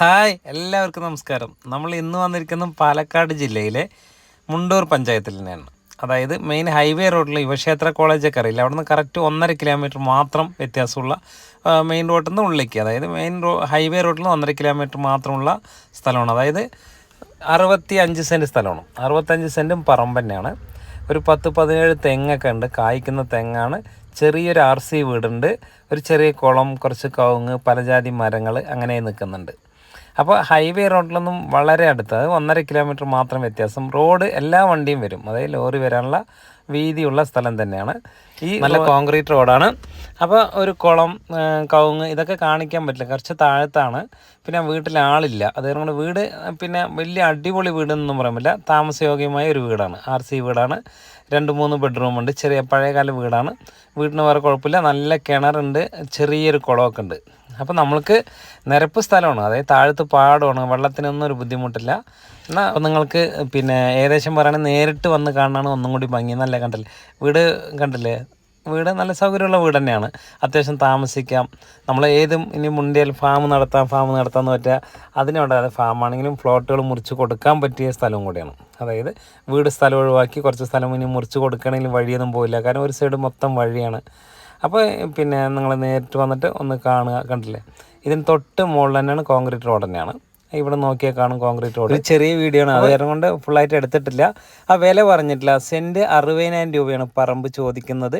Hi എല്ലാവർക്കും നമസ്കാരം. നമ്മൾ ഇന്ന് വന്നിരിക്കുന്നത് പാലക്കാട് ജില്ലയിലെ മുണ്ടൂർ പഞ്ചായത്തിൽ തന്നെയാണ് അതായത് മെയിൻ ഹൈവേ റോഡിൽ യുവക്ഷേത്ര കോളേജൊക്കെ അറിയില്ല? അവിടെ നിന്ന് കറക്റ്റ് ഒന്നര കിലോമീറ്റർ മാത്രം വ്യത്യാസമുള്ള മെയിൻ റോഡിൽ നിന്ന് ഉള്ളിലേക്ക് അതായത് മെയിൻ റോ ഹൈവേ റോഡിൽ നിന്ന് ഒന്നര കിലോമീറ്റർ മാത്രമുള്ള സ്ഥലമാണ്. അതായത് അറുപത്തി അഞ്ച് സെന്റ് സ്ഥലമാണ് അറുപത്തഞ്ച് സെന്റും പറമ്പ് തന്നെയാണ്. ഒരു പത്ത് പതിനേഴ് തെങ്ങൊക്കെ ഉണ്ട്. കായ്ക്കുന്ന തെങ്ങാണ്. ചെറിയൊരു ആർ സി വീടുണ്ട്. ഒരു ചെറിയ കുളം കുറച്ച് കവുങ്ങ് പലജാതി മരങ്ങൾ അങ്ങനെ നിൽക്കുന്നുണ്ട്. അപ്പോൾ ഹൈവേ റോഡിലൊന്നും വളരെ അടുത്ത് അത് ഒന്നര കിലോമീറ്റർ മാത്രം വ്യത്യാസം. റോഡ് എല്ലാ വണ്ടിയും വരും. അതായത് ലോറി വരാനുള്ള വീതിയുള്ള സ്ഥലം തന്നെയാണ്. ഈ നല്ല കോൺക്രീറ്റ് റോഡാണ്. അപ്പോൾ ഒരു കുളം കവുങ്ങ് ഇതൊക്കെ കാണിക്കാൻ പറ്റില്ല. കുറച്ച് താഴത്താണ്. പിന്നെ വീട്ടിൽ ആളില്ല. അതുകൊണ്ട് വീട് പിന്നെ വലിയ അടിപൊളി വീടെന്നൊന്നും പറയാൻ പറ്റില്ല. താമസയോഗ്യമായ ഒരു വീടാണ്. ആർ സി വീടാണ്. രണ്ട് മൂന്ന് ബെഡ്റൂം ഉണ്ട്. ചെറിയ പഴയകാല വീടാണ്. വീടിന് വേറെ കുഴപ്പമില്ല. നല്ല കിണറുണ്ട്. ചെറിയൊരു കുളമൊക്കെ ഉണ്ട്. അപ്പോൾ നമ്മൾക്ക് നിരപ്പ് സ്ഥലമാണ്. അതായത് താഴത്ത് പാടമാണ്. വെള്ളത്തിനൊന്നും ഒരു ബുദ്ധിമുട്ടില്ല. എന്നാൽ നിങ്ങൾക്ക് പിന്നെ ഏകദേശം പറയുകയാണെങ്കിൽ നേരിട്ട് വന്ന് കാണാനാണ് ഒന്നും കൂടി ഭംഗി. നല്ല കണ്ടില്ലേ? വീട് കണ്ടില്ലേ? വീട് നല്ല സൗകര്യമുള്ള വീട് തന്നെയാണ്. അത്യാവശ്യം താമസിക്കാം. നമ്മൾ ഏതും ഇനി മുണ്ടിയാൽ ഫാം നടത്താം ഫാം നടത്താമെന്ന് പറ്റുക അതിനോട് ഫാം ഫാമാണെങ്കിലും ഫ്ലോട്ടുകൾ മുറിച്ച് കൊടുക്കാൻ പറ്റിയ സ്ഥലവും കൂടിയാണ്. അതായത് വീട് സ്ഥലം ഒഴിവാക്കി കുറച്ച് സ്ഥലം ഇനി മുറിച്ച് കൊടുക്കണമെങ്കിൽ വഴിയൊന്നും പോയില്ല കാരണം ഒരു സൈഡ് മൊത്തം വഴിയാണ്. അപ്പോൾ പിന്നെ നിങ്ങൾ നേരിട്ട് വന്നിട്ട് ഒന്ന് കാണുക കണ്ടില്ലേ? ഇതിന് തൊട്ട് മുകളിൽ തന്നെയാണ് കോൺക്രീറ്റ് റോഡ് തന്നെയാണ്. ഇവിടെ നോക്കിയാൽ കാണും കോൺക്രീറ്റ് റോഡ്. ഒരു ചെറിയ വീഡിയോ ആണ്. അത് കാരണം കൊണ്ട് ഫുള്ളായിട്ട് എടുത്തിട്ടില്ല. ആ വില പറഞ്ഞിട്ടില്ല. സെന്റ് അറുപതിനായിരം രൂപയാണ് പറമ്പ് ചോദിക്കുന്നത്.